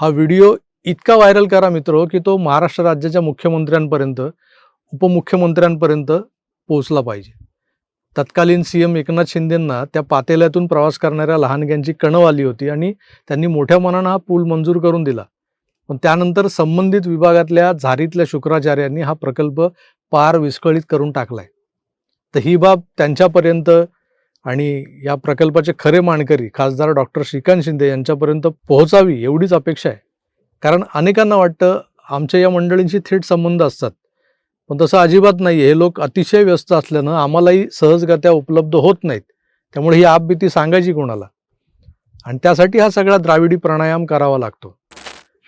हा व्हिडिओ इतका व्हायरल करा मित्र की तो महाराष्ट्र राज्याच्या मुख्यमंत्र्यांपर्यंत उपमुख्यमंत्र्यांपर्यंत पोहोचला पाहिजे. तत्कालीन सी एम एकनाथ शिंदेंना त्या पातेल्यातून प्रवास करणाऱ्या लहानग्यांची कणव आली होती आणि त्यांनी मोठ्या मनानं हा पूल मंजूर करून दिला. पण त्यानंतर संबंधित विभागातल्या झारीतल्या शुक्राचार्यांनी हा प्रकल्प पार विस्कळीत करून टाकलाय. तर ही बाब त्यांच्यापर्यंत आणि या प्रकल्पाचे खरे मानकरी खासदार डॉक्टर श्रीकांत शिंदे यांच्यापर्यंत पोहोचावी एवढीच अपेक्षा आहे. कारण अनेकांना वाटतं आमच्या या मंडळींशी थेट संबंध असतात. पण तसं अजिबात नाही हे लोक अतिशय व्यस्त असल्यानं आम्हालाही सहजगत्या उपलब्ध होत नाहीत. त्यामुळे ही आपबीती सांगायची कोणाला? आणि त्यासाठी हा सगळा द्राविडी प्राणायाम करावा लागतो.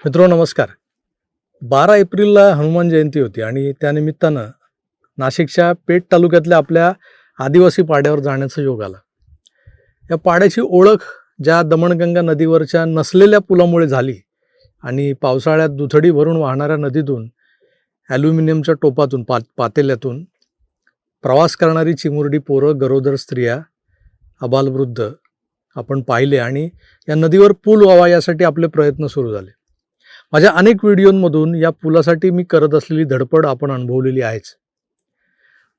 मित्रो नमस्कार. बारा एप्रिलला हनुमान जयंती होती आणि त्यानिमित्तानं नाशिकच्या पेठ तालुक्यातल्या आपल्या आदिवासी पाड्यावर जाण्याचा योग आला. या पाड्याची ओळख ज्या दमणगंगा नदीवरच्या नसलेल्या पुलामुळे झाली आणि पावसाळ्यात दुथडी भरून वाहणाऱ्या नदीतून ॲल्युमिनियमच्या टोपातून पा पातेल्यातून प्रवास करणारी चिमुरडी पोरं गरोदर स्त्रिया अबालवृद्ध आपण पाहिले आणि या नदीवर पूल व्हावा यासाठी आपले प्रयत्न सुरू झाले. माझ्या अनेक व्हिडिओंमधून या पुलासाठी मी करत असलेली धडपड आपण अनुभवलेली आहेच.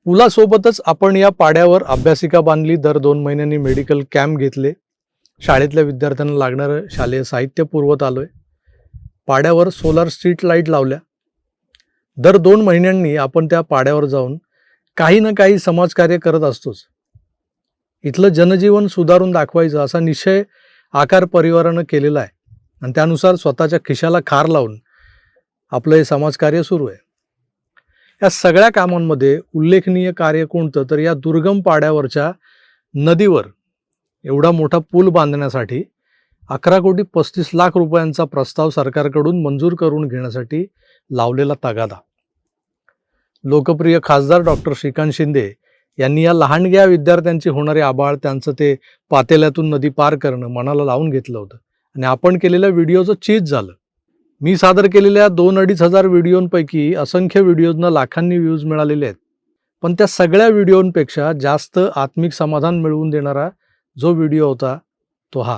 पुलासोबतच आपण या पाड्यावर अभ्यासिका बांधली. दर दोन महिन्यांनी मेडिकल कॅम्प घेतले. शाळेतल्या विद्यार्थ्यांना लागणारं शालेय साहित्य पुरवत आहे पाड्यावर सोलार स्ट्रीट लाइट लावल्या. दर दोन महिन्यांनी आपण त्या पाड्यावर जाऊन काही ना काही समाजकार्य करत असतोच. इथलं जनजीवन सुधारून दाखवायचं असा निश्चय आकार परिवारानं केलेला आहे. आणि त्यानुसार स्वतःच्या खिशाला खार लावून आपलं हे समाजकार्य सुरू आहे. या सगळ्या कामांमध्ये उल्लेखनीय कार्य कोणतं? तर या दुर्गम पाड्यावरच्या नदीवर एवढा मोठा पूल बांधण्यासाठी अकरा कोटी पस्तीस लाख रुपयांचा प्रस्ताव सरकारकडून मंजूर करून घेण्यासाठी लावलेला तगादा. लोकप्रिय खासदार डॉक्टर श्रीकांत शिंदे यांनी या लहानग्या विद्यार्थ्यांची होणारे आबाळ त्यांचं ते पातेल्यातून नदी पार करणं मनाला लावून घेतलं होतं. आणि आपण केलेल्या व्हिडिओचं चीज झालं. मी सादर केलेल्या दोन अडीच हजार व्हिडिओंपैकी असंख्य व्हिडिओजना लाखांनी व्ह्यूज मिळालेले आहेत. पण त्या सगळ्या व्हिडिओंपेक्षा जास्त आत्मिक समाधान मिळवून देणारा जो व्हिडिओ होता तो हा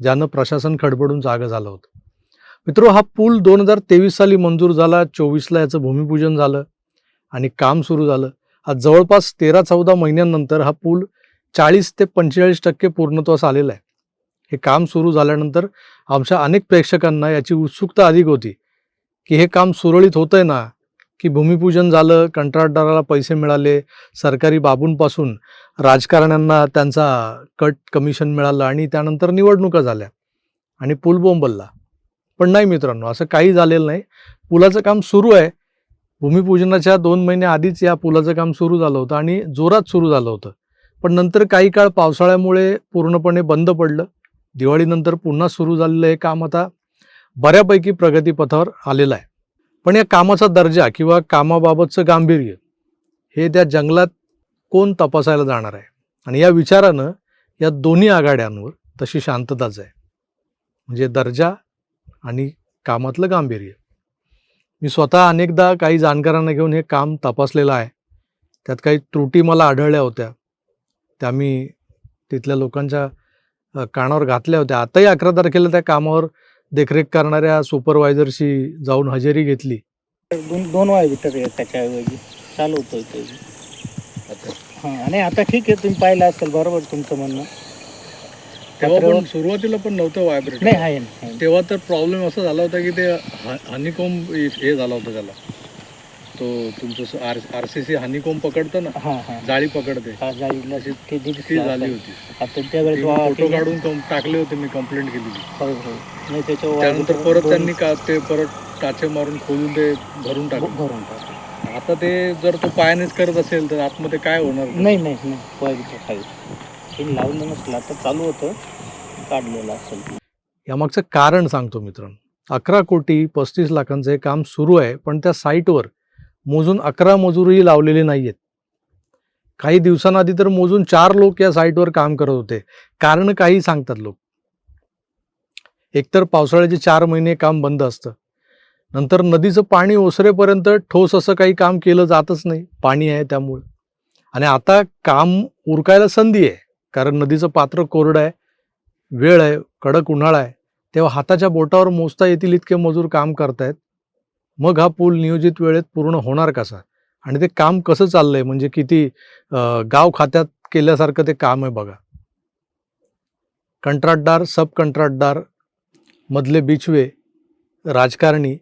ज्यानं प्रशासन खडबडून जागं झालं होतं. मित्रो हा पूल दोन हजार तेवीस साली मंजूर झाला चोवीसला याचं भूमिपूजन झालं आणि काम सुरू झालं. आज जवळपास तेरा चौदा महिन्यांनंतर हा पूल चाळीस ते पंचेचाळीस टक्के पूर्णत्वास आलेला आहे. हे काम सुरू झाल्यानंतर आमच्या अनेक प्रेक्षकांना याची उत्सुकता अधिक होती की हे काम सुरळीत होतंय ना की भूमिपूजन झालं कंत्राटदाराला पैसे मिळाले सरकारी बाबूंपासून राजकारण्यांना त्यांचा कट कमिशन मिळालं आणि त्यानंतर निवडणुका झाल्या आणि पूल बोंबलला. पण नाही मित्रांनो असं काही झालेलं नाही. पुलाचं काम सुरू आहे. भूमिपूजनाच्या दोन महिन्याआधीच आधीच या पुलाचं काम सुरू झालं होतं आणि जोरात सुरू झालं होतं. पण नंतर काही काळ पावसाळ्यामुळे पूर्णपणे बंद पडलं. दिवाळीनंतर पुन्हा सुरू झालेलं हे काम आता बऱ्यापैकी प्रगतीपथावर आलेलं आहे. पण या कामाचा दर्जा किंवा कामाबाबतचं गांभीर्य हे त्या जंगलात कोण तपासायला जाणार आहे? आणि या विचारानं या दोन्ही आघाड्यांवर तशी शांतताच आहे म्हणजे दर्जा आणि कामातलं गांभीर्य. मी स्वतः अनेकदा काही जाणकारांना घेऊन हे काम तपासलेलं आहे. त्यात काही त्रुटी मला आढळल्या होत्या. त्या मी तिथल्या लोकांच्या कानावर घातल्या होत्या. आताही अकरा तारखेला त्या कामावर देखरेख करणाऱ्या सुपरवायझरशी जाऊन हजेरी घेतली. दोन दोन आहे त्याच्याऐवजी. चालवतोय ते. हां आणि आता ठीक आहे तुम्ही पाहिलं असेल बरोबर तुमचं म्हणणं. सुरुवातीला पण नव्हतं व्हायब्रेट नाही आहे ना. तेव्हा तर प्रॉब्लेम असा झाला होता की ते हनीकोम हे झाला होता त्याला. तो तुमचं R R C C honeycomb पकडतं ना हां हां. जाळी पकडते. हा जाळीला ते झाली होती. आता त्यावेळेस ती वा- फोटो काढून टाकले होते मी कंप्लेंट केलेली होय, होय. नाही त्याच्यावर त्यानंतर परत त्यांनी का ते परत टाचे मारून खोलून ते भरून टाकलं. भरून टाकलं. आता ते जर तो पायानेच करत असेल तर आतमध्ये काय होणार? नाही नाही खाली. लावलं नसलं आता चालू होतं. काढलेलं असेल यामागचं कारण सांगतो मित्रांनो. अकरा कोटी पस्तीस लाखांचं हे काम सुरू आहे पण त्या साईटवर मोजून अकरा मजूरही लावलेले नाही आहेत काही दिवसांआधी तर मोजून चार लोक या साईटवर काम करत होते. कारण काही सांगतात लोक. एकतर पावसाळ्याचे चार महिने काम बंद असतं. नंतर नदीचं पाणी ओसरेपर्यंत ठोस असं काही काम केलं जातच नाही. पाणी आहे त्यामुळे. आणि आता काम उरकायला संधी आहे. कारण नदीचं पात्र कोरडं आहे. वेळ आहे. कडक उन्हाळा आहे. तेव्हा हाताच्या बोटावर मोजता येतील इतके मजूर काम करतायत. मग हा पूल नियोजित वेळेत पूर्ण होणार कसा? आणि ते काम कसं चाललंय? म्हणजे किती गाव खात्यात केल्यासारखं ते काम आहे बघा. कंत्राटदार सब कंत्राटदार मधले बिचवे राजकारणी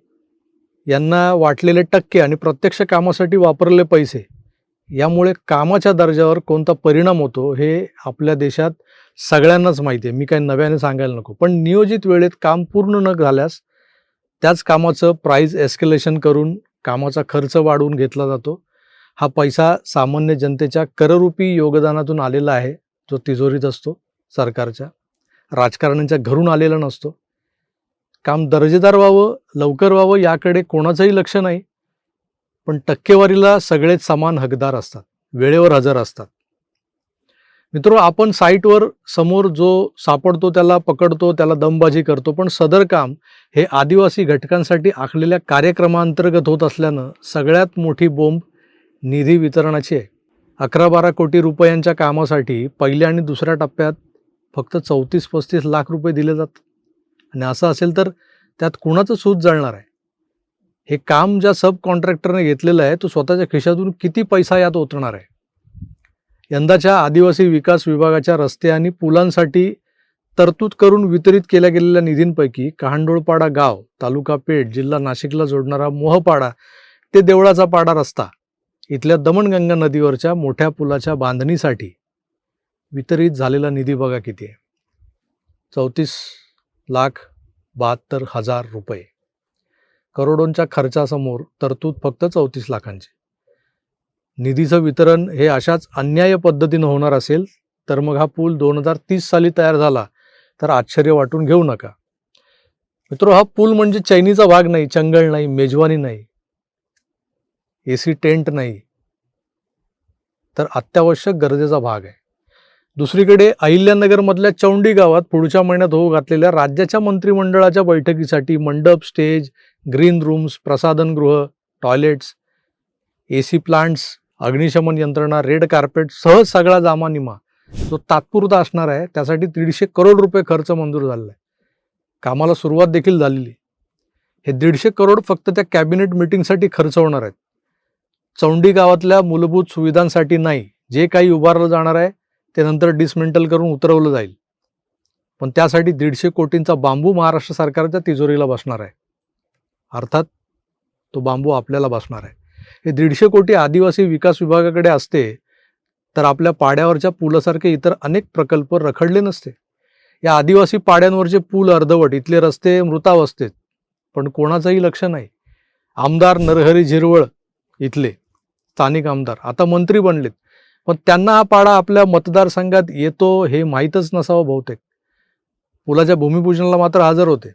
यांना वाटलेले टक्के आणि प्रत्यक्ष कामासाठी वापरलेले पैसे. यामुळे कामाच्या दर्जावर कोणता परिणाम होतो हे आपल्या देशात सगळ्यांनाच माहिती आहे. मी काही नव्याने सांगायला नको. पण नियोजित वेळेत काम पूर्ण न झाल्यास त्याच कामाचं प्राईज एस्केलेशन करून कामाचा खर्च वाढवून घेतला जातो. हा पैसा सामान्य जनतेच्या कररूपी योगदानातून आलेला आहे जो तिजोरीत असतो सरकारच्या. राजकारण्यांच्या घरून आलेला नसतो. काम दर्जेदार व्हावं लवकर व्हावं याकडे कोणाचंही लक्ष नाही. पण टक्केवारीला सगळेच समान हकदार असतात. वेळेवर हजर असतात. मित्र आपण साईटवर समोर जो सापडतो त्याला पकडतो त्याला दमबाजी करतो पण सदर काम हे आदिवासी घटकांसाठी आखलेल्या कार्यक्रमांतर्गत होत असल्यानं सगळ्यात मोठी बोंब निधी वितरणाची आहे. अकरा बारा कोटी रुपयांच्या कामासाठी पहिल्या आणि दुसऱ्या टप्प्यात फक्त चौतीस पस्तीस लाख रुपये दिले जातात. आणि असं असेल तर त्यात कुणाचं सूत जळणार आहे? हे काम ज्या सब कॉन्ट्रॅक्टरने घेतलेलं आहे तो स्वतःच्या खिशातून किती पैसा यात ओतणार आहे? यंदाच्या आदिवासी विकास विभागाच्या रस्ते आणि पुलांसाठी तरतूद करून वितरित केल्या गेलेल्या निधींपैकी कहांडोळपाडा गाव तालुका पेठ जिल्हा नाशिकला जोडणारा मोहपाडा ते देवळाचा पाडा रस्ता इथल्या दमणगंगा नदीवरच्या मोठ्या पुलाच्या बांधणीसाठी वितरित झालेला निधी बघा किती आहे. चौतीस लाख बहात्तर हजार रुपये. करोडोंच्या खर्चासमोर तरतूद फक्त चौतीस लाखांची. निधीचं वितरण हे अशाच अन्याय पद्धतीनं होणार असेल तर मग हा पूल दोन हजार तीस साली तयार झाला तर आश्चर्य वाटून घेऊ नका. मित्र हा पूल म्हणजे चैनीचा भाग नाही चंगळ नाही मेजवानी नाही ए सी टेंट नाही तर अत्यावश्यक गरजेचा भाग आहे. दुसरीकडे अहिल्यानगरमधल्या चौंडी गावात पुढच्या महिन्यात होऊ घातलेल्या राज्याच्या मंत्रिमंडळाच्या बैठकीसाठी मंडप स्टेज ग्रीन रूम्स प्रसाधनगृह टॉयलेट्स ए सी प्लांट्स अग्निशमन यंत्रणा रेड कार्पेट सहज सगळा जामानिमा जो तात्पुरता असणार आहे त्यासाठी दीडशे करोड रुपये खर्च मंजूर झालेला आहे. कामाला सुरुवात देखील झालेली. हे दीडशे करोड फक्त त्या कॅबिनेट मिटिंगसाठी खर्च होणार आहेत. चौंडी गावातल्या मूलभूत सुविधांसाठी नाही जे काही उभारलं जाणार आहे ते नंतर डिसमेंटल करून उतरवलं जाईल. पण त्यासाठी दीडशे कोटींचा बांबू महाराष्ट्र सरकारच्या तिजोरीला बसणार आहे. अर्थात तो बांबू आपल्याला बसणार आहे. हे दीडशे कोटी आदिवासी विकास विभागाकडे असते तर आपल्या पाड्यावरच्या पुलासारखे इतर अनेक प्रकल्प रखडले नसते. या आदिवासी पाड्यांवरचे पूल अर्धवट इथले रस्ते मृतावस्थेत पण कोणाचंही लक्ष नाही. आमदार नरहरी झिरवळ इथले स्थानिक आमदार आता मंत्री बनलेत. पण त्यांना हा पाडा आपल्या मतदारसंघात येतो हे माहीतच नसावं बहुतेक. पुलाच्या भूमिपूजनाला मात्र हजर होते.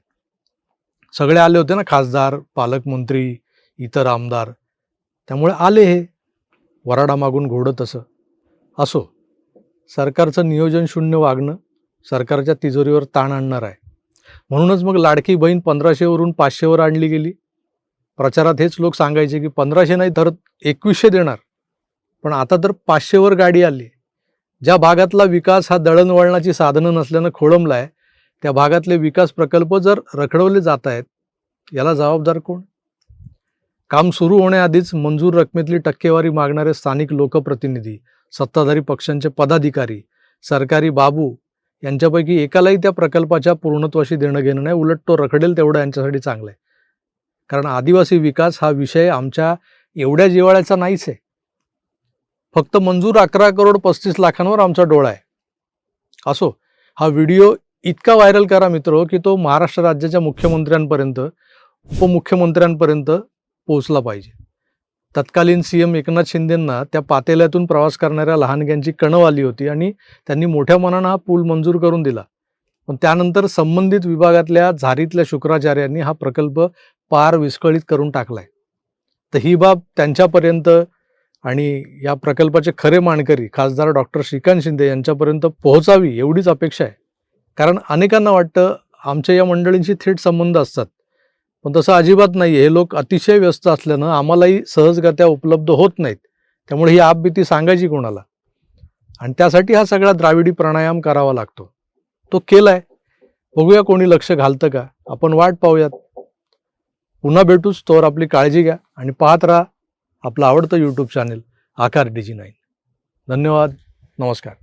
सगळे आले होते ना खासदार पालकमंत्री इतर आमदार. त्यामुळे आले हे. वराडा मागून घोडं तसं. असो सरकारचं नियोजन शून्य वागणं सरकारच्या तिजोरीवर ताण आणणार आहे. म्हणूनच मग लाडकी बहीण पंधराशेवरून पाचशेवर आणली गेली. प्रचारात हेच लोक सांगायचे की पंधराशे नाही तर एकवीसशे देणार. पण आता तर पाचशेवर गाडी आली. ज्या भागातला विकास हा दळणवळणाची साधनं नसल्यानं खोळंबला आहे त्या भागातले विकास प्रकल्प जर रखडवले जात आहेत याला जबाबदार कोण? काम सुरू होण्याआधीच मंजूर रकमेतली टक्केवारी मागणारे स्थानिक लोकप्रतिनिधी सत्ताधारी पक्षांचे पदाधिकारी सरकारी बाबू यांच्यापैकी एकालाही त्या प्रकल्पाच्या पूर्णत्वाशी देणं घेणं नाही. उलट तो रखडेल तेवढं यांच्यासाठी चांगलं आहे. कारण आदिवासी विकास हा विषय आमच्या एवढ्या जिवाळ्याचा नाहीच आहे. फक्त मंजूर अकरा करोड पस्तीस लाखांवर आमचा डोळा आहे. असो हा व्हिडिओ इतका व्हायरल करा मित्र की तो महाराष्ट्र राज्याच्या मुख्यमंत्र्यांपर्यंत उपमुख्यमंत्र्यांपर्यंत पोहोचला पाहिजे. तत्कालीन सी एम एकनाथ शिंदेंना त्या पातेल्यातून प्रवास करणाऱ्या लहानग्यांची कणव आली होती आणि त्यांनी मोठ्या मनानं हा पूल मंजूर करून दिला. पण त्यानंतर संबंधित विभागातल्या झारीतल्या शुक्राचार्यांनी हा प्रकल्प पार विस्कळीत करून टाकलाय. तर ही बाब त्यांच्यापर्यंत आणि या प्रकल्पाचे खरे मानकरी खासदार डॉक्टर श्रीकांत शिंदे यांच्यापर्यंत पोहोचावी एवढीच अपेक्षा आहे. कारण अनेकांना वाटतं आमच्या या मंडळींशी थेट संबंध असतात. पण तसं अजिबात नाही हे लोक अतिशय व्यस्त असल्यानं आम्हालाही सहजगत्या उपलब्ध होत नाहीत. त्यामुळे ही आपबीती सांगायची कोणाला? आणि त्यासाठी हा सगळा द्राविडी प्राणायाम करावा लागतो. तो केलाय. बघूया कोणी लक्ष घालतं का? आपण वाट पाहूयात. पुन्हा भेटूच तोवर आपली काळजी घ्या आणि पाहत राहा आपलं आवडतं YouTube channel Aakar DG nine धन्यवाद. नमस्कार.